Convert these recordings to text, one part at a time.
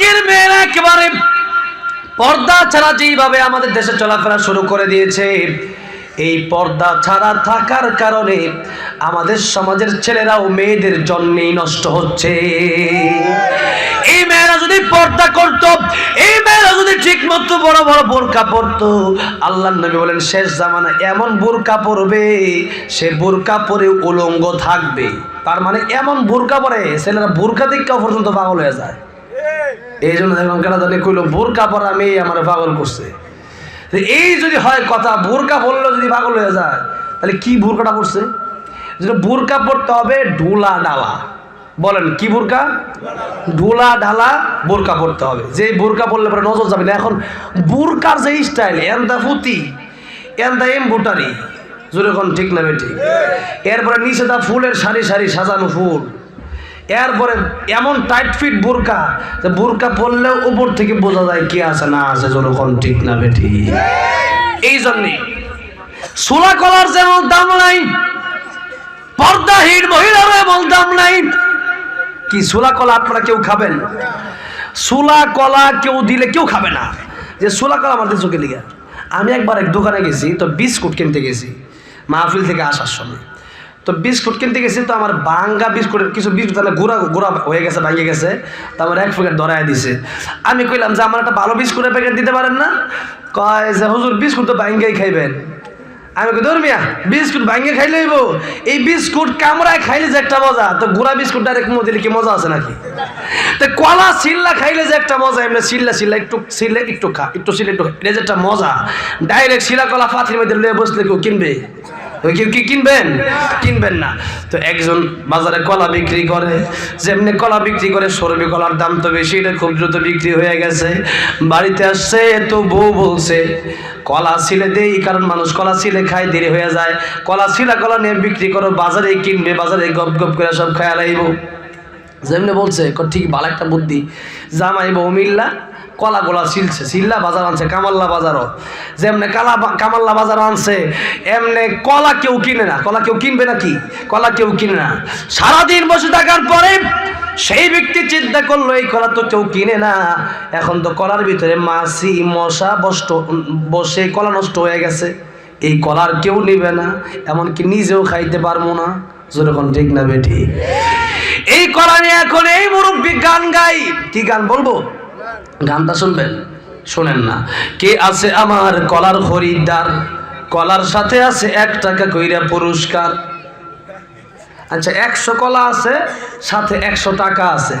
আজকের মেয়েরা একেবারে পর্দা ছাড়া যেইভাবে আমাদের দেশে চলাফেরা শুরু করে দিয়েছে, এই পর্দা ছাড়া থাকার কারণে আমাদের সমাজের ছেলেরাও মেয়েদের জন্যেই নষ্ট হচ্ছে। এই মেয়েরা যদি পর্দা করত, এই মেয়েরা যদি ঠিক মতো বড় বড় বোরকা পরতো আল্লাহ নবী বলেন, শেষ জামানা এমন বোরকা পরবে, সে বোরকা পরে উলঙ্গ থাকবে। তার মানে এমন বোরকা পরে ছেলেরা বোরকা দিকা পর্যন্ত পাগল হয়ে যায়। এই জন্য দেখলাম কেন জানি কইলো, বোরকা পরা মেয়ে আমার পাগল করছে। এই যদি হয় কথা, বোরকা পরলেও যদি পাগল হয়ে যায়, তাহলে কি বোরকাটা পড়ছে যেটা বোরকা পড়তে হবে, ঢোলা ডালা। বলেন, কি বোরকা? ঢোলা ঢালা বোরকা পড়তে হবে। যে বোরকা পড়লে পরে নজর যাবে না। এখন বোরকার যে স্টাইল এন্দা ফুতি এন এন্দা এমবুটারি যেরকম ঠিক না ঠিক এরপরে নিচে দা ফুলের সারি সারি সাজানো ফুল। এরপরে এমন টাইট ফিট বোরকা যে বোরকা পরলেও উপর থেকে বোঝা যায় কি আছে, না আছে যেরকম ঠিক না বেটি এই জন্যে সোলা কলার যেমন দাম নাই পর্দাহীন মহিলারও এমন দাম নাই। কি সোলা কলা আপনারা কেউ খাবেন? সোলা কলা কেউ দিলে কেউ খাবে না। যে সোলা কলা আমাদের চোখে লিগে আমি একবার এক দোকানে গেছি, তো বিস্কুট কিনতে গেছি, মাহফিল থেকে আসার সময়। তো বিস্কুট কিনতে গেছি, তো আমার বাঙ্গা বিস্কুটের কিছু বিস্কুট তাহলে গুঁড়া গুঁড়া হয়ে গেছে ভাঙিয়ে গেছে। তো আমার এক প্যাকেট ধরাই দিছে। আমি কইলাম যে, আমার একটা ভালো বিস্কুটের প্যাকেট দিতে পারেন না? কয় যে, হুজুর, বিস্কুট তো ভাঙ্গাই খাইবেন। আমি ধর মিয়া, বিস্কুট ভাঙ্গে খাইলে হইব। এই বিস্কুট কামড়ায় খাইলে যে একটা মজা, তো গুড়া বিস্কুট ডাইরেক্ট মুখ দিলে কি মজা আছে নাকি? তো কলা সিল্লা খাইলে যে একটা মজা, এমনি সিল্লা সিল্লা একটু সিল্লে একটু খা, একটু সিল্লে একটু। এটা যে একটা মজা। ডাইরেক্ট শিলা কলা পাথির মধ্যে লয়ে বসলে কেউ কিনবে। ওই কেউ কি কিনবেন? কিনবেন না। তো একজন বাজারে কলা বিক্রি করে, যেমনি কলা বিক্রি করে, সরবি কলার দাম তো বেশি খুব দ্রুত বিক্রি হয়ে গেছে। বাড়িতে আসছে, তো বউ বলছে, কলা ছিলে দেই, কারণ মানুষ কলা ছিলে খায়, দেরি হয়ে যায়। কলা ছিলা কলা নিয়ে বিক্রি করো, বাজারে কিনবে, বাজারে গপ গপ করে সব খায় লাইব। যেমনি বলছে ঠিক ভালো একটা বুদ্ধি। জামাই বউ কলা গোলা সিলছে সিল্লা বাজার আনছে, কামাল্লা বাজারও। যেমনি কালা কামাল্লা বাজার আনছে, এমনি কলা কেউ কিনে না। কলা কেউ কিনবে নাকি? কলা কেউ কিনে না। সারাদিন বসে থাকার পরে সেই ব্যক্তি চিন্তা করল, এই কলা তো কেউ কিনে না। এখন তো কলার ভিতরে মাছি, মশা বষ্ট বসে কলা নষ্ট হয়ে গেছে। এই কলার কেউ নিবে না, এমনকি নিজেও খাইতে পারব না। যেরকম ঠিক না বেটি এই কলা নিয়ে এখন এই মুরব্বী গান গাই কি গান বলব? গানটা শুনবেন? শোনেন না। কে আছে আমার কলার খরিদ্দার? কলার সাথে আছে এক টাকা কইরা পুরস্কার। আচ্ছা একশো কলা আছে, সাথে একশো টাকা আছে।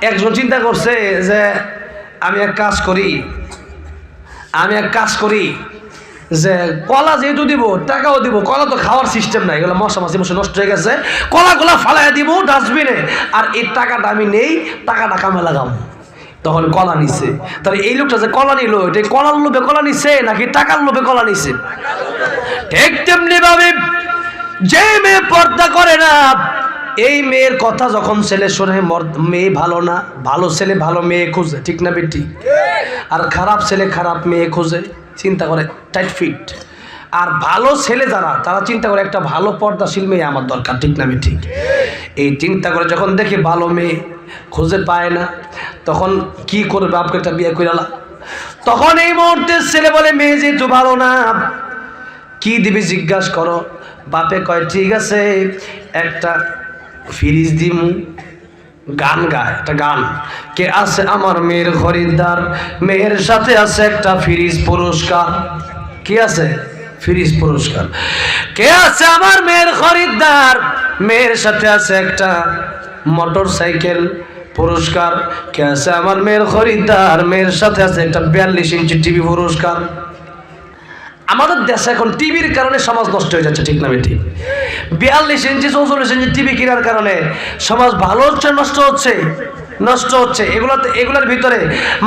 একজন চিন্তা করছে যে, আমি এক কাজ করি, আমি এক কাজ করি যে, কলা যেহেতু দিব, টাকাও দিব, কলা তো খাওয়ার সিস্টেম নাই। এগুলো মশা মাছি মশা নষ্ট হয়ে গেছে। কলাগুলা ফালাই দিব, ডাস্টবিনে। আর এই টাকাটা আমি নেই, টাকাটা কামে লাগাম তখন কলা নিছে। তাহলে এই লোকটা যে কলা নিল, এটা কলার লোভে কলা নিছে নাকি টাকার লোভে কলা নিছে? ঠিক তেমনি ভাবে যে মেয়ে পর্দা করে না, এই মেয়ের কথা যখন ছেলে শোনে মেয়ে ভালো না, ভালো ছেলে ভালো মেয়ে খুঁজে, ঠিক না বেটি? আর খারাপ ছেলে খারাপ মেয়ে খুঁজে, চিন্তা করে টাইট ফিট আর ভালো ছেলে যারা, তারা চিন্তা করে একটা ভালো পর্দাশীল মেয়ে আমার দরকার, ঠিক না ঠিক এই চিন্তা করে যখন দেখে ভালো মেয়ে খুঁজে পায় না। তখন কি করবে বাপকে একটা বিয়ে করে তখন এই মুহূর্তে ছেলে বলে, মেয়ে যেহেতু ভালো না। কি দিবি জিজ্ঞাসা করো? বাপে কয়, ঠিক আছে, একটা ফ্রিজ দিমু। গান গায়, একটা গান। কে আছে আমার মেয়ের খরিদ্দার? মেয়ের সাথে আছে একটা ফ্রিজ পুরস্কার। কি আছে? ফ্রিজ পুরস্কার। কে আছে আমার মেয়ের খরিদ্দার? মেয়ের সাথে আছে একটা মোটর সাইকেল পুরস্কার কে আছে আমার মেয়ের খরিদ্দার, মেয়ের সাথে আছে একটা বিয়াল্লিশ ইঞ্চি টিভি পুরস্কার। আমাদের দেশে এখন টিভির কারণে সমাজ নষ্ট হয়ে যাচ্ছে, ঠিক না ঠিক বিয়াল্লিশ ইঞ্চি, চৌচল্লিশ ইঞ্চি টিভি কেনার কারণে সমাজ ভালো হচ্ছে নষ্ট হচ্ছে। নষ্ট হচ্ছে। এগুলোতে এগুলোর ভিতরে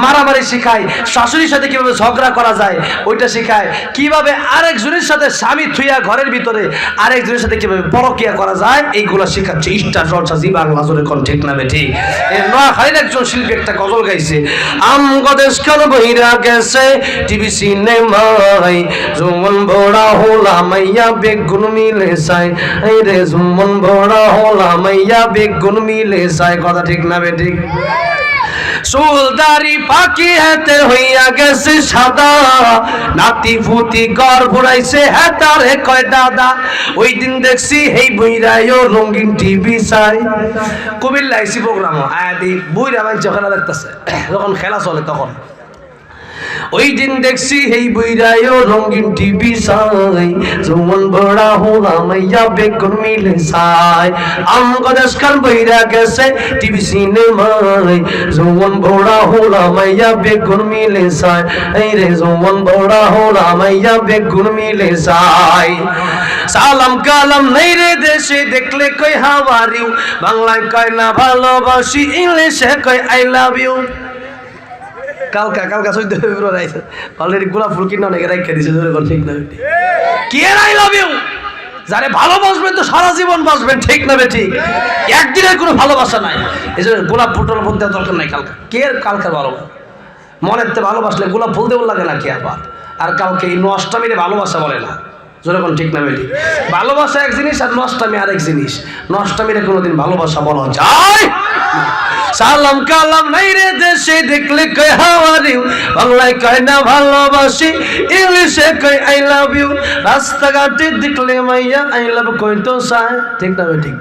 মারামারি শিখায়, শাশুড়ির সাথে কীভাবে ঝগড়া করা যায়, ওইটা শিখায়। কীভাবে আরেকজনের সাথে স্বামী থুইয়া ঘরের ভিতরে আরেকজনের সাথে কীভাবে পরকিয়া করা যায়, এইগুলো শেখাচ্ছে। স্টার চর্চা জি বাংলা জোরে কোন ঠিক না ঠিক নোয়াখালীর একজন শিল্পী একটা গজল গাইছে আমগদেশ খান বহিরা গেছে, টিভি সিনেমাই জুমন বড়া হোলা মাইয়া বেগুন মিলে সাই এই রে জুমন বড়া হোলা মাইয়া বেগুন মিলে সাই কথা ঠিক না বে ঠিক চুলদারি পাখি হাতে হইয়া গেছে সাদা। নাতি ফুতি গর ভরাইছে হাতারে কয় দাদা। ওই দিন দেখছি হেই বইরাইও রঙিন টিভি চাই। কুমিল্লা আইসি প্রোগ্রাম আদি বইরা মানছে খেলা দেখতেছে। যখন খেলা চলে তখন। ওই দিন দেখছি এই বইরায়ও রঙিন টিভি সাই জমন বড়া হোলা মাইয়া বেগুন মিলে সাই আমগো দেশকার বইরা গেছে টিভি সিনেমাই জমন বড়া হোলা মাইয়া বেগুন মিলে সাই এই রে জমন বড়া হোলা মাইয়া বেগুন মিলে সাই সালাম কালাম নেই রে দেশে, দেখলে কই হাওয়ারিউ বাংলায় কয় না ভালোবাসি, ইংলিশে কয় আই লাভ ইউ কালকা কালকা চৈদ্দ ফেব্রুয়ারি আইছে। অলরেডি গোলাপ ফুল কিনে অনেকে রাখা দিছে ধরে কোন ঠিক না কে আই লাভ ইউ যারে ভালোবাসবেন তো সারা জীবন বাসবেন, ঠিক না ঠিক একদিনের কোনো ভালোবাসা নাই। এই জন্য গোলাপ ফুটল বলতে দরকার নাই কালকা। কে কালকার মনের তো ভালোবাসলে গোলাপ ফুল দেবো লাগে না কি আবার আর কালকে এই নষ্টামিরে ভালোবাসা বলে না। যেরকম ঠিক না বেটি ভালোবাসা এক জিনিস আর নষ্টামি আরেক জিনিস। নষ্টামিরে কোনোদিন ভালোবাসা বলা যায়। সালাম কালাম নাই রে দেশে, দেখলে কই ইউ বাংলায় কয় না ভালোবাসি, ইংলিশে কই আই লাভ ইউ রাস্তাঘাটে দেখলে মাইয়া আই লাভ কই তো সাই ঠিক না ঠিক।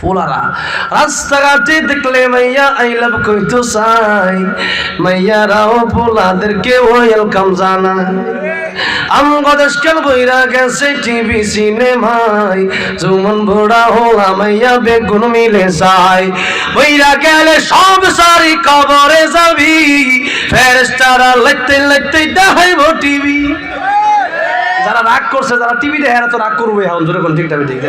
ফুলারা, রাস্তাঘাটে দেখলে মাইয়া আই লাভ কই তো সাই মাইয়ারাও ফুলাদেরকে ওয়েলকাম জানায়। আমগদেশ কেন বইরা গেছে টিভি সিনেমাই জুমন ভোড়া হোলা মাইয়া বেগুন মিলে যায়। বইরা গেলে সব সারি কবরে যাবি। ফেরেস্তারা লেখতে লেখতে দেখাইব টিভি। যারা রাগ করছে, যারা টিভি দেখে তো রাগ করবে এখন। জোরে কোন ঠিকঠাক ঠিক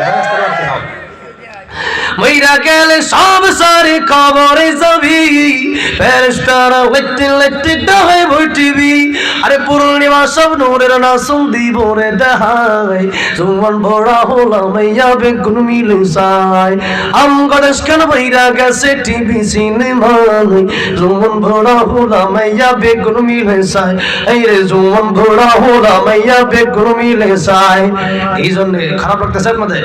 মইরা গেলে সব সারে খবরে যাবি ফেরেশতারা লেখতে লেখতে দেখাই বই টিভি আরে পূর্ণিমা সব নূরের নাসুম দিব রে দেখাই জুমন ভরা মাইয়া বেগুন মিলে সাই আম গণেশ কেন বইরা গেছে টিভি সিনেমাই জুমন ভরা মাইয়া বেগুন মিলে সাই এই রে জুমন ভরা হলা মাইয়া বেগুন মিলে সাই এই জন্য খারাপ লাগতেছে আপনাদের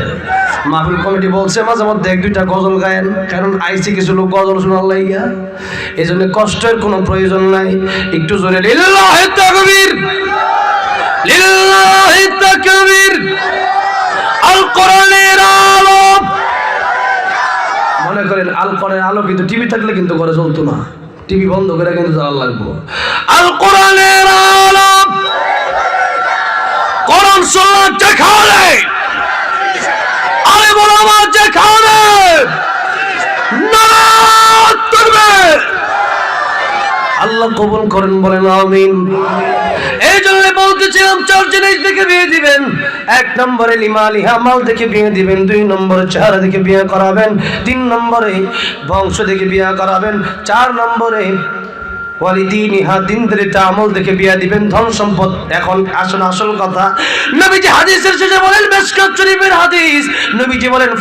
মাহফিল কমিটি বলছে মাঝে মধ্যে এক, দুইটা গজল গায়েন, কারণ আইসি কিছু লোক গজল শোনার লাইয়া এই জন্য কষ্টের কোনো প্রয়োজন নাই। একটু জোরে আল। মনে করেন আল আলো কিন্তু টিভি থাকলে কিন্তু ঘরে চলতো না। টিভি বন্ধ করে কিন্তু জ্বালা লাগবো। আল কোরআনের আলো কোরআন দেখালে আল্লাহ কবুল করেন, বলেন আমিন। এই জন্য বলতেছিলাম, চার জিনিস দেখে বিয়ে দিবেন। এক নম্বরে লিমা লিহা, মাল দেখে বিয়ে দিবেন। দুই নম্বরে চেহারা দেখে বিয়ে করাবেন। তিন নম্বরে বংশ দেখে বিয়ে করাবেন। চার নম্বরে ইহা দিন ধরে আমল দেখে বিয়া দিবেন আসল আসল কথা। হাদিসের বলেন হাদিস। বলেন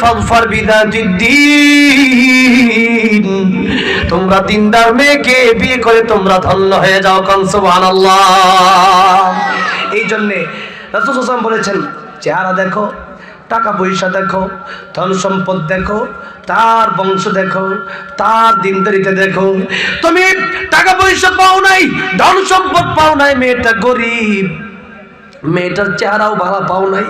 তোমরা দিনদার মেয়েকে বিয়ে করে তোমরা ধন্য হয়ে যাও কান সুবহানাল্লাহ। এই জন্যে বলেছেন, চেহারা দেখো টাকা পয়সা দেখো, ধন সম্পদ দেখো, তার বংশ দেখো, তার দিন দিনদারিতে দেখো। তুমি টাকা পয়সা পাও নাই, ধন সম্পদ পাও নাই, মেয়েটা গরিব। মেয়েটার চেহারাও ভালো পাও নাই,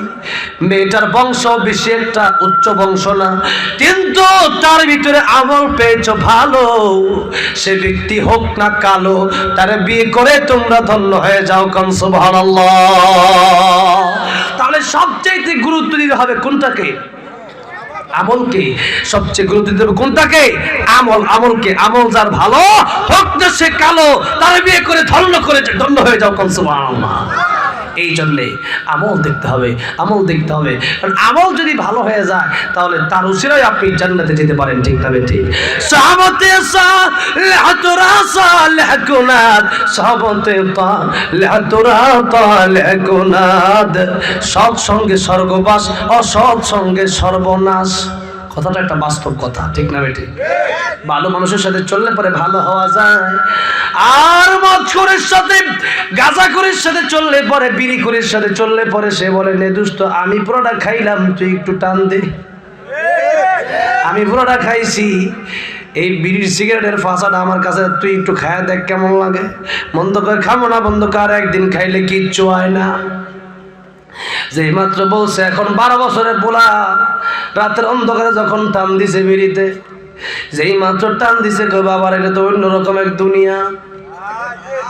মেয়েটার বংশ বেশি একটা উচ্চ বংশ না। কিন্তু তার ভিতরে আমল পেয়েছ ভালো। সে ব্যক্তি হোক না কালো, তার বিয়ে করে তোমরা ধন্য হয়ে যাও কংস তাহলে সবচেয়ে গুরুত্ব দিতে হবে কোনটাকে? আমলকে। সবচেয়ে গুরুত্ব দিতে হবে কোনটাকে? আমল। আমলকে। আমল যার ভালো, হোক সে কালো, তার বিয়ে করে ধন্য করে ধন্য হয়ে যাও কংস এই জন্যে আমল দেখতে হবে, আমল দেখতে হবে। কারণ আমল যদি ভালো হয়ে যায়, তাহলে তার উসিরাই আপনি জান্নাতে যেতে পারেন, ঠিক তবে ঠিক? সাহাবতে সাহাতুরা সালেকুনাদ সাহাবতে সালেকুরা তালেকুনাদ সৎ সঙ্গে স্বর্গবাস অসৎ সঙ্গে সর্বনাশ। কথাটা একটা বাস্তব কথা, ঠিক না বেটি? ভালো মানুষের সাথে চললে পরে ভালো হওয়া যায়। আর মৎখরের সাথে গাঁজা গাঁজাখরের সাথে চললে পরে বিড়ি বিড়িখরের সাথে চললে পরে সে বলে, নে দুষ্ট, আমি পুরোটা খাইলাম, তুই একটু টান দে। আমি পুরোটা খাইছি, এই বিড়ির সিগারেটের ফাঁসাটা আমার কাছে, তুই একটু খায়া দেখ কেমন লাগে। বন্ধ করে খাব না বন্ধ কর একদিন খাইলে কিচ্ছু হয় না। যেই মাত্র বলছে, এখন বারো বছরের পোলা, রাতের অন্ধকারে যখন টান দিছে বিড়িতে যেই মাত্র টান দিছে কই বাবার এটা তো অন্যরকম এক দুনিয়া।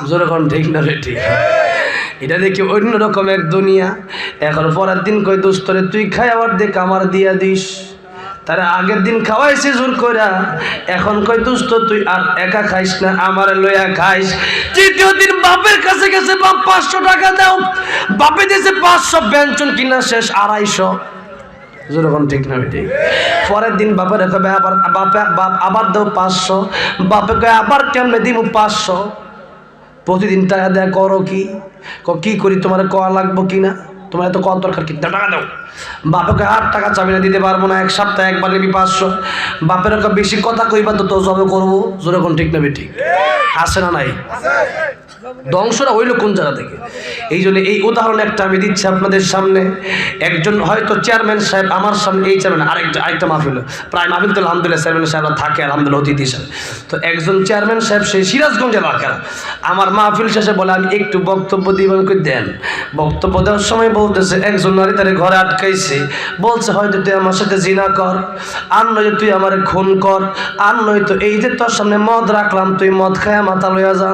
যেরকম ঠিক না রে ঠিক? এটা দেখি অন্যরকম এক দুনিয়া। এখন পরের দিন কই দোস্তরে তুই খাই আবার দেখ, আমার দিয়া দিস। তারা আগের দিন খাওয়াইছে জোর কইরা। এখন কই দোস্ত, তুই আর একা খাইস না, আমারে লইয়া খাইস। তৃতীয় দিন বাপের কাছে গেছে, বাপ, পাঁচশো টাকা দাও। বাপে দিয়েছে, পাঁচশো ব্যঞ্জন কিনা শেষ, আড়াইশো। যেরকম ঠিক না ঠিক পরের দিন বাপের কবে আবার বাপে, বাপ, আবার দাও পাঁচশো। বাপে কয়ে, আবার কেমনে দিব পাঁচশো? প্রতিদিন টাকা দেয়া করো কি? ক করি, তোমার কয়া লাগবো কি না তোমার এত কত দরকার কি? টাকা দাও। বাপকে আট টাকা চাবি না দিতে পারব না এক সপ্তাহে একবার নিবি পাঁচশো। বাপের বেশি কথা কইবা তো তো জবে করব। যেরকম ঠিক নেবে ঠিক। আসে না নাই? ধ্বংসটা হইল কোন জায়গা থেকে? এই জন্য এই উদাহরণ একটা আমি দিচ্ছি আপনাদের সামনে। একজন হয়তো চেয়ারম্যান সাহেব আমার সামনে, এই চেয়ারম্যান, আরেকটা আরেকটা মাহফিল। প্রায় মাহফিল তো আলহামদুলিল্লাহ চেয়ারম্যান সাহেবরা থাকে, আলহামদুলিল্লাহ অতিথি হিসাবে। তো একজন চেয়ারম্যান সাহেব সেই সিরাজগঞ্জ এলাকার আমার মাহফিল শেষে বলে, আমি একটু বক্তব্য দিব আমাকে দেন। বক্তব্য দেওয়ার সময় বলতেছে, একজন নারী তার ঘরে আটকাইছে। বলছে, হয়তো তুই আমার সাথে জিনা কর, আর নয় তুই আমার খুন কর, আর নয়তো এই যে তোর সামনে মদ রাখলাম, তুই মদ খায়া মাথা লইয়া যা।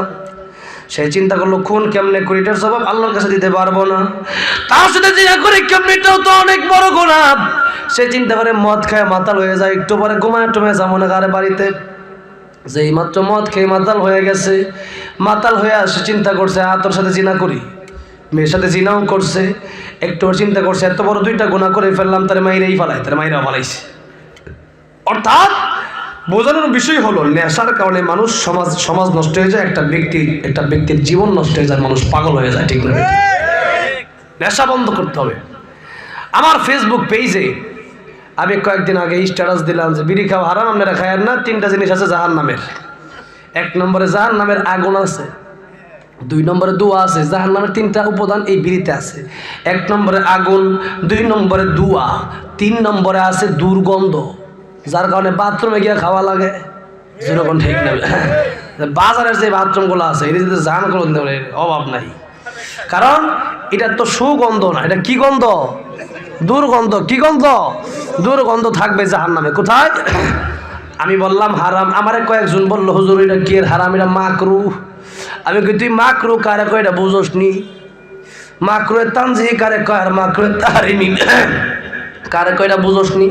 সে চিন্তা করল, খুন কেমনে করি? এটার স্বভাব আল্লাহর কাছে দিতে পারব না। তার সাথে চিন্তা করে কেমনে? এটাও তো অনেক বড় গোলাপ। সে চিন্তা করে, মদ খায়, মাতাল হয়ে যায়। একটু পরে ঘুমায় টুমায় যাব না কারে বাড়িতে। যেই মাত্র মদ খেয়ে মাতাল হয়ে গেছে, মাতাল হয়ে আসে চিন্তা করছে আ তোর সাথে জিনা করি? মেয়ের সাথে জিনাও করছে। একটু চিন্তা করছে, এত বড় দুইটা গুণা করে ফেললাম, তার মাইরেই ফালাই, তার মাইরা ফালাইছে। অর্থাৎ বোঝানোর বিষয় হলো, নেশার কারণে মানুষ সমাজ সমাজ নষ্ট হয়ে যায়, একটা ব্যক্তি, একটা ব্যক্তির জীবন নষ্ট হয়ে যায়, মানুষ পাগল হয়ে যায়, ঠিক না? নেশা বন্ধ করতে হবে। আমার ফেসবুক পেজে আমি কয়েকদিন আগে স্ট্যাটাস দিলাম যে, বিড়ি খাওয়া হারাম, আপনারা খায়েন না, তিনটা জিনিস আছে জাহান নামের এক নম্বরে জাহান নামের আগুন আছে, দুই নম্বরে দুয়া আছে জাহান নামের তিনটা উপাদান এই বিড়িতে আছে। এক নম্বরে আগুন, দুই নম্বরে দুয়া, তিন নম্বরে আছে দুর্গন্ধ। যার কারণে বাথরুমে গিয়ে খাওয়া লাগে। যেরকম ঠিক নেবে বাজারের যে বাথরুমগুলো আছে এটা যদি জাহান কোনো অভাব নাই। কারণ এটা তো সুগন্ধ না, এটা কি গন্ধ? দুর্গন্ধ। কি গন্ধ? দুর্গন্ধ থাকবে জাহান নামে কোথায়? আমি বললাম হারাম। আমারে কয়েকজন বলল, হুজুর, এটা কি হারাম? এটা মাকরু। আমি কই, তুই মাকরু কারে কয়? এটা বুঝোস নি মাকরু তানজি কারে কয়? আর মাকরু তারিমি কারে কয়? এটা বুঝোস নি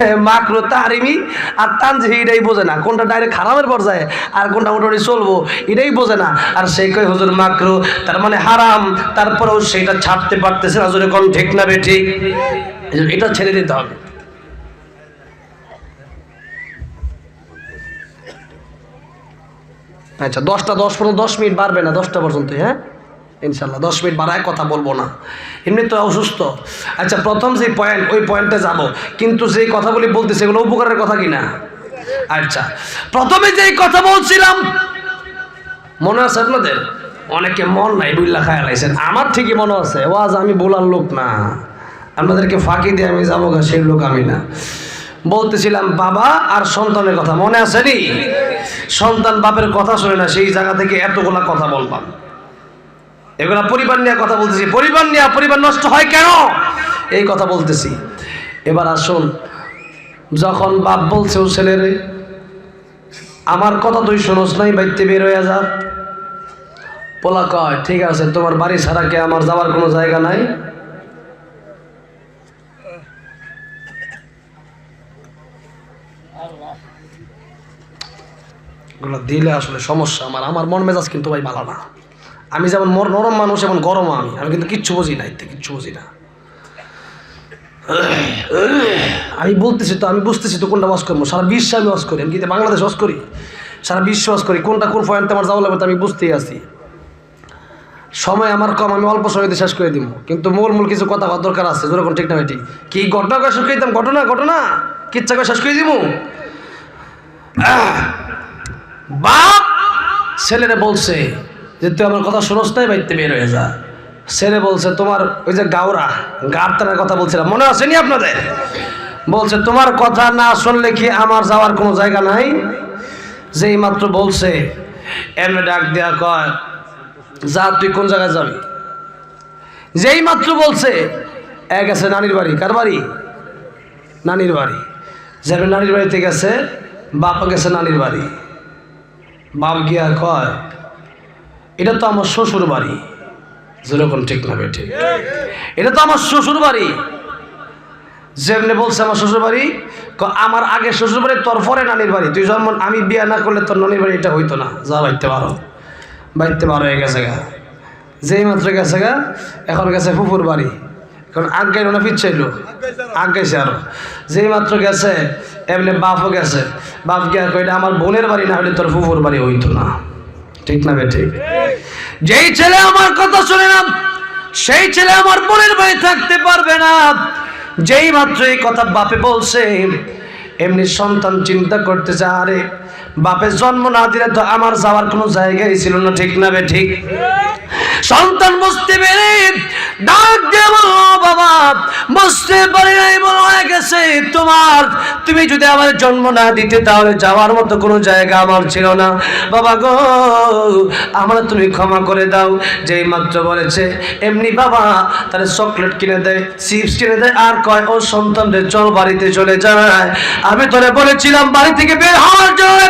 মাকরু তারিমি আর তানজি এটাই বোঝে না। কোনটা ডাইরেক্ট হারামের পর্যায়ে আর কোনটা মোটামুটি চলবো এটাই বোঝে না। আর সেই কয়, হুজুর মাকরু, তার মানে হারাম। তারপরেও সেটা ছাড়তে পারতেছে না। যদি কোন ঠিক না বে ঠিক এই জন্য এটা ছেড়ে দিতে হবে। আচ্ছা দশটা দশ পর্যন্ত, দশ মিনিট বাড়বে না, দশটা পর্যন্ত হ্যাঁ? ইনশাল্লাহ দশ মিনিট বাড়ায় কথা বলব না। এমনি তো অসুস্থ। আচ্ছা প্রথম যে পয়েন্ট ওই পয়েন্টে যাব। কিন্তু যে কথাগুলি বলতে সেগুলো উপকারের কথা কি না আচ্ছা প্রথমে যেই কথা বলছিলাম, মনে আছে আপনাদের? অনেকে মন নাই, বুল্লা খায় লাইছেন। আমার ঠিকই মনে আছে, ওয়াজ আমি বলার লোক না। আপনাদেরকে ফাঁকি দিয়ে আমি যাব সেই লোক আমি না। বলতেছিলাম, বাবা আর সন্তানের কথা মনে আছে নি? সন্তান বাপের কথা শুনে না, সেই জায়গা থেকে এতগুলা কথা বলবাম এগুলা পরিবার নিয়ে কথা বলতেছি। পরিবার নিয়ে পরিবার নষ্ট হয় কেন? এই কথা বলতেছি। এবার আসুন, যখন বাপ বলছে, ও ছেলেরে, আমার কথা তুই শোনস নাই বাইতে বের হয়ে যা। পোলা কয়, ঠিক আছে, তোমার বাড়ি ছাড়া কে আমার যাওয়ার কোনো জায়গা নাই? দিলে আসলে সমস্যা। আমার আমার মন মেজাজ কিন্তু ভাই ভালো না। আমি যেমন নরম মানুষ এমন গরম আমি। আমি কিন্তু কিচ্ছু বুঝি না, এতে কিচ্ছু বুঝি না। আমি বলতেছি তো, আমি বুঝতেছি তো কোনটা ওয়াশ করব। সারা বিশ্বে আমি ওয়াশ করি, আমি কিন্তু বাংলাদেশ ওয়াশ করি? সারা বিশ্ব ওয়াশ করি, কোনটা কোন পয়েন্টে আমার যাওয়া লাগবে আমি বুঝতেই আছি। সময় আমার কম, আমি অল্প সময়তে শেষ করে দিব। কিন্তু মূল মূল কিছু কথা দরকার আছে যেরকম ঠিক না এটি কি ঘটনা করে শেষ করে দিতাম? ঘটনা ঘটনা? কিচ্ছা করে শেষ করে দিব বাপ ছেলেরে বলছে যে তুই আমার কথা শুনস নাই বাইতে বের হয়ে যা। ছেলে বলছে, তোমার ওই যে গাওরা গাড়তানের কথা বলছিলাম মনে আসেনি আপনাদের? বলছে, তোমার কথা না শুনলে কি আমার যাওয়ার কোনো জায়গা নাই? যেই মাত্র বলছে, এমনি ডাক দেয়া কয়, যা, তুই কোন জায়গায় যাবি? যেই মাত্র বলছে এক আছে নানির বাড়ি। কার বাড়ি? নানির বাড়ি। যাবে নানির বাড়িতে গেছে বাপ গেছে নানির বাড়ি। বাপ গিয়া কয় এটা তো আমার শ্বশুর বাড়ি। যেরকম ঠিক না ঠিক। এটা তো আমার শ্বশুর বাড়ি। যেমনি বলছে আমার শ্বশুর বাড়ি আমার আগে শ্বশুর বাড়ি, তোর পরে নানির বাড়ি। তুই জন্ম আমি বিয়ে না করলে তোর নানির বাড়ি, এটা হইতো না। যা বাইতে পারো। বাইতে পারো হয়ে গেছে গা। যেই মাত্র গেছে গা, এখন গেছে ফুফুর বাড়ি। এখন আজ্ঞাই না পিছাইলো আজ্ঞাইছে আরও। যেই মাত্র গেছে, এমনি বাপও গেছে। বাপ গিয়া কইটা আমার বোনের বাড়ি না হলে তোর ফুফুর বাড়ি হইতো না। ঠিক না ঠিক? যেই ছেলে আমার কথা শুনে না, সেই ছেলে আমার বোনের বাড়ি থাকতে পারবে না। যেই মাত্র এই কথা বাপে বলছে, এমনি সন্তান চিন্তা করতেছে, আরে বাপের জন্ম না দিলে তো আমার যাওয়ার কোনো জায়গাই ছিল না, ঠিক না বে, ঠিক? সন্তান বুঝতে পেরে ডাক দিয়ে বলো, বাবা, বুঝতে পারি নাই বলো গেছে তোমার। তুমি যদি আমার জন্ম না দিতে তাহলে যাওয়ার মতো কোনো জায়গা আমার ছিল না। বাবা গো, আমার তুমি ক্ষমা করে দাও। যেই মাত্র বলেছে, এমনি বাবা, তাহলে চকলেট কিনে দেয় চিপস কিনে দেয় আর কয়, ও সন্তানদের চল বাড়িতে চলে যায়। আমি তোরে বলেছিলাম, বাড়ি থেকে বের হওয়ার জন্য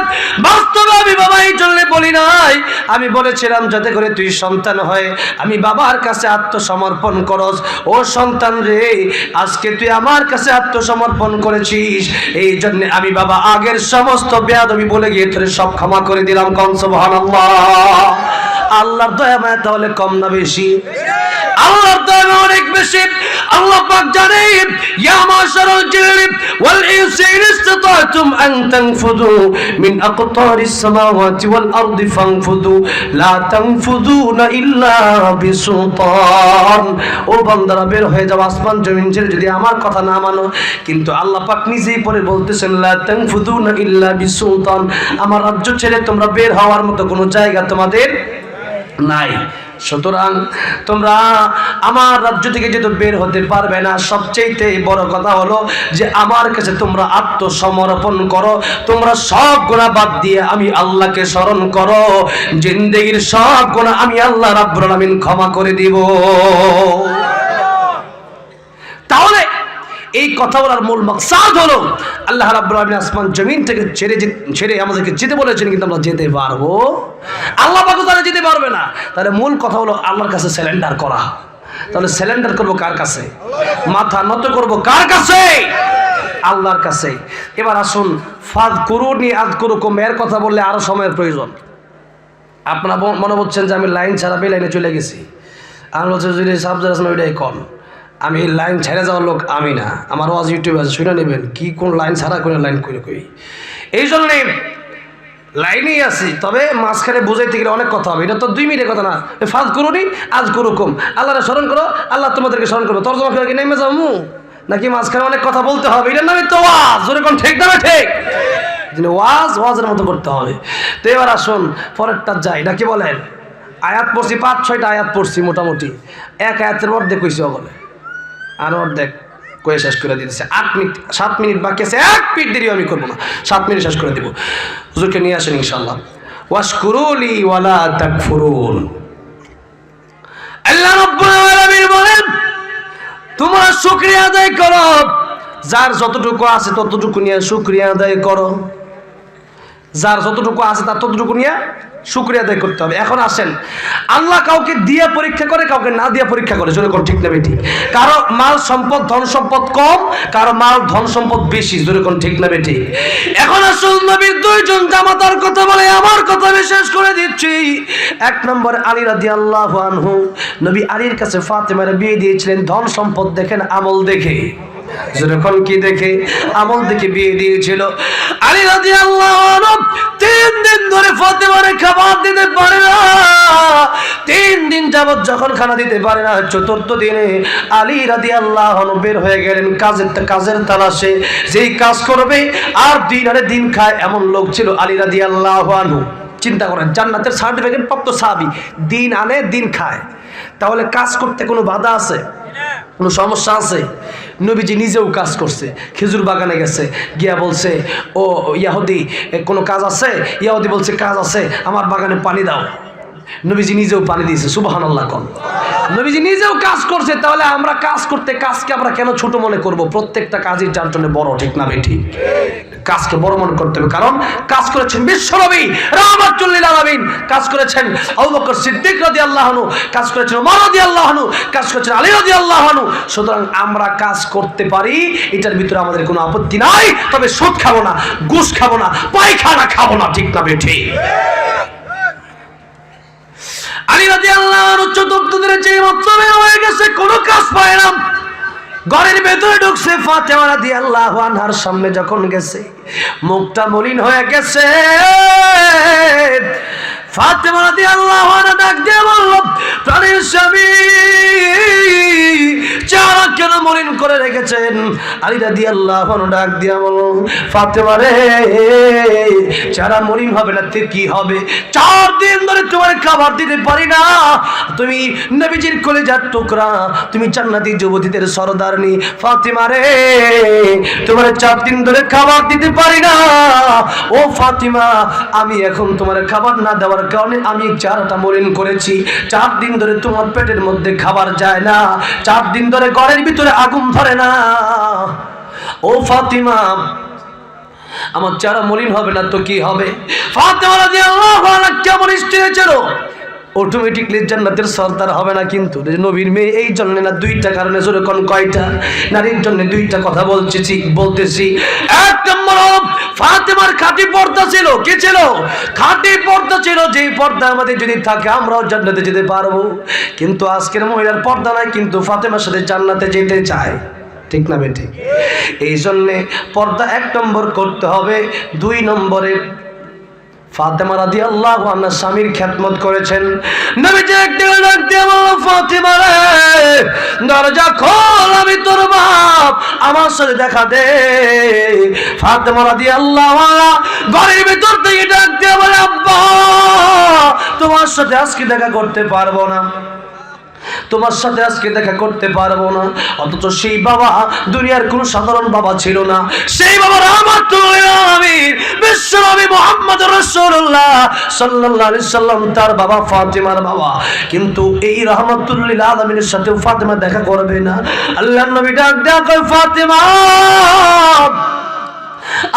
বাস্তবে আমি বাবা এই জন্য বলি নাই। আমি বলেছিলাম, যাতে করে তুই সন্তান হয়, আমি বাবার কাছে আত্মসমর্পণ করস। ও সন্তান রে, আজকে তুই আমার কাছে আত্মসমর্পণ করেছিস। এই জন্য আমি বাবা আগের সমস্ত বেয়াদবি বলে গিয়ে তোরে সব ক্ষমা করে দিলাম কংস সুবহানাল্লাহ। আল্লাহর দয়া মায়া তাহলে কম না বেশি? আল্লাহর দয়া অনেক বেশি। আল্লাহ পাক জানে ইয়া মাশারাল জিন্নি ওয়াল ইনসি ইন ইসতাতা'তুম আন তানফুযু মিন আকতারিস সামাওয়াতি ওয়াল আরদি ফানফুযু, লা তানফুযুনা ইল্লা বিসুলতান। ও বান্দারা, বের হয়ে যাও, আসমান, জমিন ছেড়ে যদি আমার কথা না মানো। কিন্তু আল্লাহ পাক নিজেই পরে বলতেছেন, লা তানফুযুনা ইল্লা বিসুলতান। আমার রাজ্য ছেড়ে তোমরা বের হওয়ার মতো কোনো জায়গা তোমাদের নাই। সুতরাং তোমরা আমার রাজ্য থেকে যেহেতু বের হতে পারবে না সবচেয়ে বড় কথা হলো যে আমার কাছে তোমরা আত্মসমর্পণ করো, তোমরা সব গুণা বাদ দিয়ে আমি আল্লাহকে স্মরণ করো। জিন্দেগির সব গুণা আমি আল্লাহ রাব্বুল আলামিন ক্ষমা করে দিব। তাহলে এই কথা বলার মূল মাকসাদ হলো আল্লাহ রাব্বুল আলামিন আসমান, জমিন থেকে ছেড়ে ছেড়ে আমাদেরকে যেতে বলেছেন, কিন্তু আমরা যেতে পারব। আল্লাহ পাকও তাহলে যেতে পারবে না। তাহলে মূল কথা হলো আল্লাহর কাছে স্যালেন্ডার করা। তাহলে স্যালেন্ডার করব কার কাছে? মাথা নত করব কার কাছে? আল্লাহর কাছে। এবার আসুন ফাদ করুনি আদ করুকুম এর কথা বললে আরও সময়ের প্রয়োজন। আপনারা মনে হচ্ছেন যে আমি লাইন ছাড়া লাইনে চলে গেছি। আমি বলছি যদি আসলে ওইটাই কন আমি লাইন ছেড়ে যাওয়ার লোক আমি না। আমার ওয়াজ ইউটিউব আছে, শুনে নেবেন কি কোন লাইন ছাড়া করে লাইন করে কই। এই জন্যে লাইনেই আছি, তবে মাঝখানে বুঝাইতে গেলে অনেক কথা হবে। এটা তো দুই মিনিটের কথা না। ফাজ করুনি আজ করুকম আল্লাহরে স্মরণ করো, আল্লাহ তোমাদেরকে স্মরণ করব। তর্জমা করে কি নেমে যাব? নাকি মাঝখানে অনেক কথা বলতে হবে? এটার নামে তো ওয়াজ। জোরে কোন ঠিক না ঠিক? ওয়াজ, ওয়াজের মতো করতে হবে। তো এবার আসুন, পরেরটা যাই। নাকি বলেন? আয়াত পড়ছি, পাঁচ ছয়টা আয়াত পড়ছি মোটামুটি। এক আয়াতের মধ্যে কইছি বলে আর অর্ধেক কয়ে শেষ করে দিতেছে। আট মিনিট, সাত মিনিট বাকি আছে, এক মিনিট দেরি আমি করব না। সাত মিনিট শেষ করে দিব। হুজুরকে নিয়ে আসেন ইনশাল্লাহ ওয়াশকুরুলি ওয়ালা তাকফুরুন। আল্লাহ রাব্বুল আলামিন বলেন, তোমরা শুকরিয়া আদায় করো। যার যতটুকু আছে ততটুকু নিয়ে শুকরিয়া আদায় করো। যার যতটুকু আছে তার ততটুকু নিয়ে শুক্রিয়া আদায় করতে হবে। এখন আসেন, আল্লাহ কাউকে দিয়ে পরীক্ষা করে, কাউকে না দিয়ে পরীক্ষা করে। জোরে কোন ঠিক না বেটি কারও মাল সম্পদ, ধন সম্পদ কম, কারও মাল ধন সম্পদ বেশি। জোরে কোন ঠিক না বেটি এখন আসল নবীর দুইজন জামাতার কথা বলে আমার কথা বিশেষ করে দিচ্ছি। এক নম্বর আলী রাদি আল্লাহ আনহু, নবী আলীর কাছে ফাতেমার বিয়ে দিয়েছিলেন। ধন সম্পদ দেখেন, আমল দেখে। যখন কি দেখে? আমল দেখে বিয়ে দিয়েছিল। আলী রাজি আল্লাহ তিন দিন ধরে ফতেমারে খাবার দিতে পারে না। তিন দিন যাবত যখন খানা দিতে পারে না, চতুর্থ দিনে আলী রাদি আল্লাহ বের হয়ে গেলেন। কাজের কাজের তালাশে। যেই কাজ করবে, আর দিন আরে দিন খায় এমন লোক ছিল আলী রাদি আল্লাহ চিন্তা করেন, জান্নাতের সার্টিফিকেট প্রাপ্ত সাহাবি, দিন আনে দিন খায়। তাহলে কাজ করতে কোনো বাধা আছে? কোনো সমস্যা আছে? নবীজি নিজেও কাজ করছে, খেজুর বাগানে গেছে, গিয়া বলছে, ও ইয়াহুদি কোনো কাজ আছে? ইয়াহুদি বলছে, কাজ আছে, আমার বাগানে পানি দাও। নবীজি নিজেও পানি দিয়েছে সুবাহান আল্লাহ কন। নবীজি নিজেও কাজ করছে, তাহলে আমরা কাজ করতে কাজকে আমরা কেন ছোট মনে করব? প্রত্যেকটা কাজই যার জন্য বড়, ঠিক না বেঠি কাজকে বড় মনে করতে হবে, কারণ কাজ করেছেন বিশ্বনবী রাহমাতুল্লিল কাজ করেছেন আবু বকর সিদ্দিক রাদিয়াল্লাহু আনহু, কাজ করেছেন ওমর রাদিয়াল্লাহু আনহু, কাজ করেছেন আলী রাদিয়াল্লাহু আনহু। সুতরাং আমরা কাজ করতে পারি, এটার ভিতরে আমাদের কোনো আপত্তি নাই, তবে সুদ খাব না, ঘুষ খাব না, পায়খানা খাব না, ঠিক না বেঠি আলী রাদিয়াল্লাহু আনহু চতুর্থ দিনে হয়ে গেছে, কোনো কাজ পায় না। ঘরের ভেতরে ঢুকছে ফাতেমা আনহার সামনে যখন গেছে, মুখটা মলিন হয়ে গেছে। ফাতেমা ডাক দিয়ে বলল স্বামী কেন করে রেখেছেন? আলী রাদিয়াল্লাহু আনহু ডাক ফাতেমা রে হবে না কি হবে? চার দিন ধরে তোমার খাবার দিতে পারি না। তুমি নবীজির কলেজার টুকরা, তুমি জান্নাতি যুবতীদের সরদারনি ফাতিমা রে, তোমার চার দিন ধরে খাবার দিতে পারি না। ও ফাতিমা, আমি এখন তোমার খাবার না দেওয়ার কারণে আমি চারটা মলিন করেছি। চার দিন ধরে তোমার পেটের মধ্যে খাবার যায় না। চার দিন ধরে ঘরের ভিতরে আগুন ধরে না। ও ফাতিমা, আমার চারা মলিন হবে না তো কি হবে? কেমন স্ত্রী ছিল? অটোমেটিকলি জান্নাতের সর্দার হবে না কিন্তু। নবীর মেয়ে, এই জন্য না দুইটা কারণে যেরকম কয়টা? নারীর জন্য দুইটা কথা বলতেছি বলতেছি, এক নম্বর ফাতেমার খাটি পর্দা ছিল। কি ছিল? খাটি পর্দা ছিল। যেই পর্দা আমাদের যদি থাকে, আমরাও জান্নাতে যেতে পারব। কিন্তু আজকের মহিলার পর্দা নাই, কিন্তু ফাতেমার সাথে জান্নাতে যেতে চায়। ঠিক না বেঠিক? এই জন্যে পর্দা এক নম্বর করতে হবে, দুই নম্বরে ফাতেমা রাদি আল্লাহ আপনার স্বামীর খ্যাতমত করেছেন। নবীজি একদিন ডাক দিয়ে বলল ফাতেমা রে, দরজা খোল, আমি তোর বাপ, আমার সাথে দেখা দে। ফাতেমা রাদি আল্লাহ ঘরের ভিতর থেকে ডাক দিয়ে বলে, আব্বা, তোমার সাথে আজকে দেখা করতে পারব না। তোমার সাথে আজকে দেখা করতে পারব না। অথচ সেই বাবা দুনিয়ার কোনো সাধারণ বাবা ছিল না। সেই বাবা তার বাবা ফাতিমার বাবা। কিন্তু এই রহমাতুল্লিল আলামিনের সাথে ফাতিমা দেখা করবে না। আল্লাহর নবী ডাক ডাক ফাতিমা!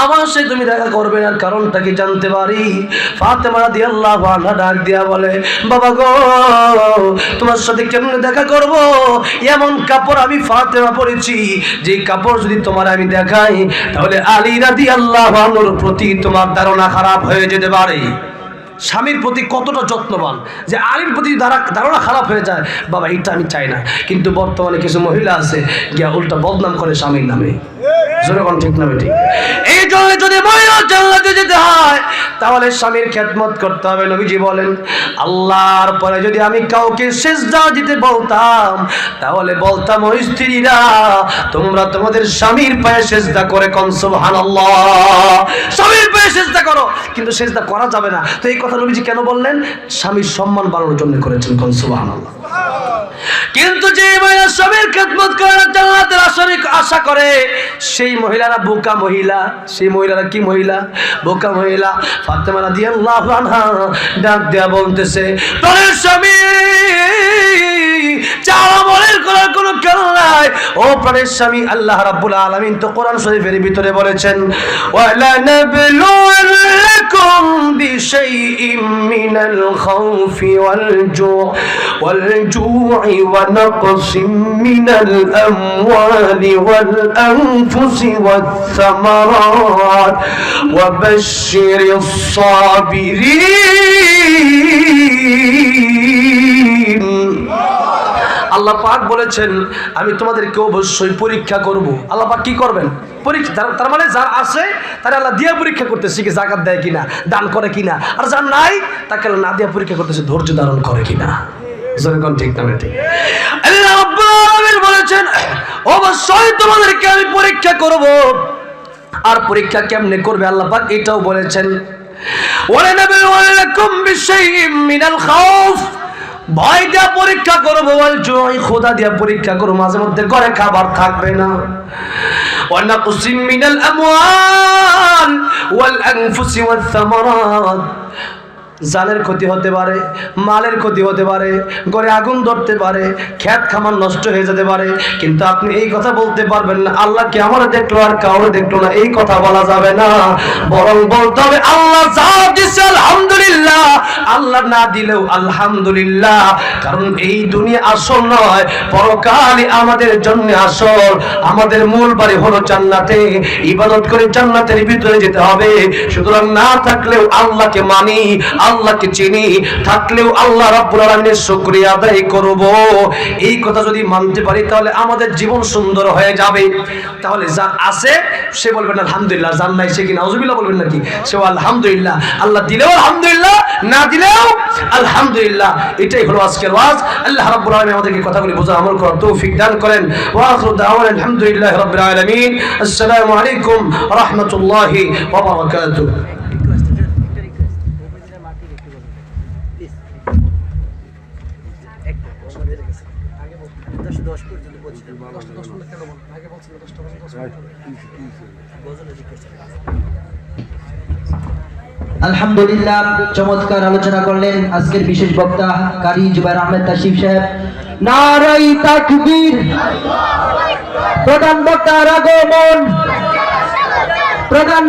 আমার সে তুমি দেখা করবে না, কারণটা কি জানতে পারি? ফাতেমা রাদিয়াল্লাহু আনহা ডাক দিয়া বলে, বাবা গো, তোমার সাথে কেমনে দেখা করব? এমন কাপড় আমি ফাতেমা পরেছি, যে কাপড় যদি তোমার আমি দেখাই, তাহলে আলী রাদিয়াল্লাহু আনহুর প্রতি তোমার ধারণা খারাপ হয়ে যেতে পারে। স্বামীর প্রতি কতটা যত্নবান, যে আলীর প্রতি ধারা ধারণা খারাপ হয়ে যায়। বাবা, এটা আমি চাই না। কিন্তু বর্তমানে কিছু মহিলা আছে, গিয়া উল্টা বদনাম করে স্বামীর নামে। এই জন্য যদি হয়, তাহলে স্বামীর খেদমত করতে হবে, নবীজি বলেন, আল্লাহর পরে যদি আমি কাউকে সেজদা দিতে বলতাম, তাহলে বলতাম, ওই স্ত্রীরা, তোমরা তোমাদের স্বামীর পায়ে সেজদা করে কন সুবহানাল্লাহ। স্বামীর পায়ে সেজদা করো, কিন্তু সেজদা করা যাবে না। তো এই কথা নবীজি কেন বললেন? স্বামীর সম্মান বাড়ানোর জন্য করেছেন কন সুবহানাল্লাহ। কিন্তু যে মহিলা স্বামীর খেদমত করে জান্নাতের আসামি আশা করে, সেই মহিলারা বোকা মহিলা। সেই মহিলারা কি মহিলা? বোকা মহিলা। ফাতেমা রাদিয়াল্লাহু আনহা ডাক দেয়া বলতেছে তোর স্বামী আল্লাহ রাব্বুল আলামিন তো কোরআন শরীফের ভিতরে বলেছেন বিশাইইম মিনাল খাউফি ওয়াল জু' ওয়াল জু'i ওয়া নাকসিম মিনাল আমওয়ালি ওয়াল আল্লাহ পাক বলেছেন, আমি তোমাদেরকে অবশ্যই পরীক্ষা করব। আল্লাহ পাক কি করবেন? পরীক্ষা তার- মানে যার আছে, তারা আল্লাহ দিয়ে পরীক্ষা করতেছে কি জাকাত দেয় কিনা, দান করে কিনা। আর যার নাই, তাকে না দিয়ে পরীক্ষা করতেছে, ধৈর্য ধারণ করে কিনা। জনগণ এটাও বলেছেন ভয় দিয়া পরীক্ষা করো বলছো ওই খোদা দিয়া পরীক্ষা করো, মাঝে মধ্যে ঘরে খাবার থাকবে না। মিনাল আমওয়াল, ওয়াল আনফুসি ওয়াস সামারাত। জানের ক্ষতি হতে পারে, মালের ক্ষতি হতে পারে ঘরে আগুন ধরতে পারে, খ্যাত খামার নষ্ট হয়ে যেতে পারে, কিন্তু আপনি এই কথা বলতে পারবেন না, আল্লাহ কি আমার দেখল আর কাউরে দেখল না, এই কথা বলা যাবে না। বরং বলতে হবে, আল্লাহ আলহামদুলিল্লাহ। আল্লাহ না দিলেও আলহামদুলিল্লাহ, কারণ এই দুনিয়া আসল নয়, পরকালই আমাদের জন্য আসল। আমাদের মূল বাড়ি হলো জান্নাতে, ইবাদত করে জান্নাতের ভিতরে যেতে হবে। সুতরাং না থাকলেও আল্লাহকে মানি আল্লাহকে চিনি, থাকলেও আল্লাহ রাব্বুল আলামিনের শুকরিয়া আদায় করব। এই কথা যদি মানতে পারি, তাহলে আমাদের জীবন সুন্দর হয়ে যাবে। তাহলে যা আছে, সে বলবেন আলহামদুলিল্লাহ জান নাই সে কি নাউজুবিল্লাহ বলবেন নাকি? সে আলহামদুলিল্লাহ, আল্লাহ দিলেও আলহামদুলিল্লাহ, না দিলেও আলহামদুলিল্লাহ। এটাই হলো আজকের ওয়াজ। আল্লাহ রাব্বুল আলামিন আমাদেরকে কথাগুলি বোঝা আমল করার তৌফিক দান করেন। ওয়া আখিরু দাওয়ানা আলহামদুলিল্লাহি রাব্বিল আলামিন। আসসালামু আলাইকুম রাহমাতুল্লাহি ওয়া বারাকাতুহু। আলহামদুলিল্লাহ, চমৎকার আলোচনা করলেন আজকের বিশেষ বক্তা কারি জুবাই আহমেদ তাসিফ সাহেব। নারাই তাকবীর। প্রধান বক্তার আগমন। প্রধান